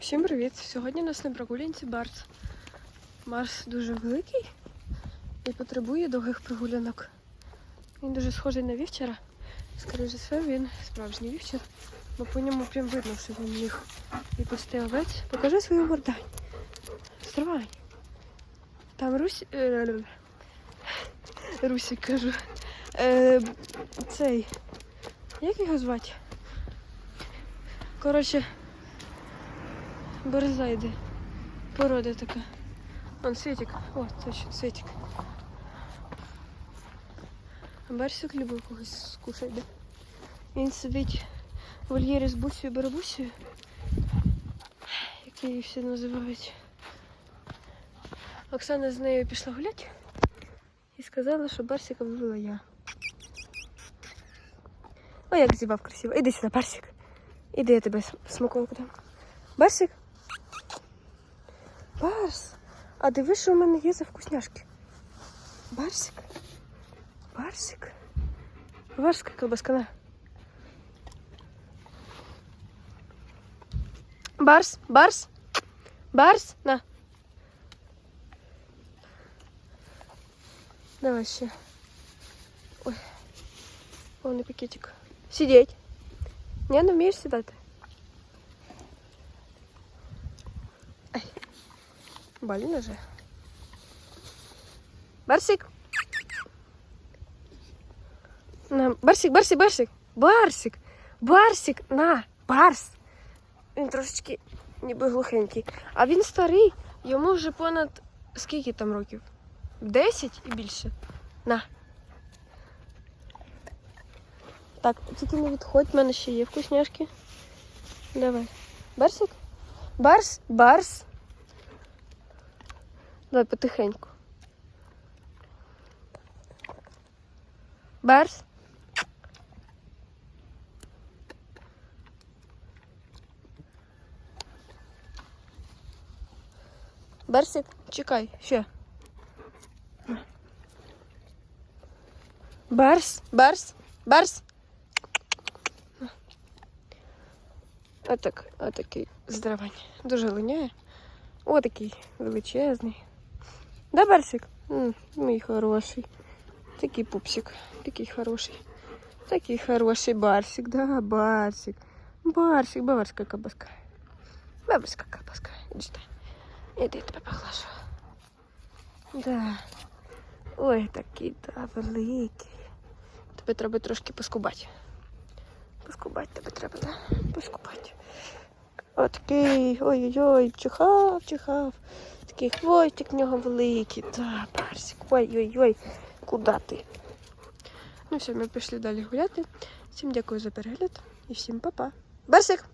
Всім привіт! Сьогодні у нас на прогулянці Барс. Марс дуже великий і потребує довгих прогулянок. Він дуже схожий на вівчара. Скоріше все, він справжній вівчар, бо по ньому прям видно, що він міг і пусти овець. Покажи свою мордань. Стривай. Там Русь. е, Русік кажу. Е, цей. Як його звати? Коротше. Борза йде. Порода така. Вон світик. О, точно, світик. А Барсик любив когось скушати, да? Він сидить в вольєрі з бусею барабусею, як її всі називають. Оксана з нею пішла гуляти і сказала, що Барсика вивела я. О, як зібав красиво. Іди сюди, Барсик. Іди, я тебе смаколку дам. Барсик? Барс, а диви, що у мене є за вкусняшки. Барсик. Барсик. Барська колбаска на. Барс, Барс. Барс, на. Давай ще. Ой. Повний пакетик. Сидеть. Не, не вмієш сідати? Блін уже. Барсик. На, Барсик, Барсик, Барсик. Барсик. Барсик. На, Барс. Він трошечки ніби глухенький. А він старий. Йому вже понад скільки там років? Десять і більше. На. Так, тільки не відходь, в мене ще є вкусняшки. Давай. Барсик? Барс? Барс? Давай потихеньку. Барс. Барсик, чекай, ще. Барс, барс, барс. Отак, отакий здоровань. Дуже линяє. Отакий величезний. Да, Барсик? М, Мій хороший. Такий пупсик. Такий хороший. Такий хороший Барсик, да, Барсик. Барсик, баварська кабаска. Баварська кабаска. Іди. Іди, я тебе поглажу. Да. Ой, такий, да, великий. Тебе треба трошки поскубати. Поскубати тебе треба, да? Поскубати. Отакий, ой-ой-ой, чихав, чихав. Такий хвостик в нього великий. Да, парсик. Ой-ой-ой, куди ти? Ну все, ми пішли далі гуляти. Всім дякую за перегляд і всім па-па. Барсик!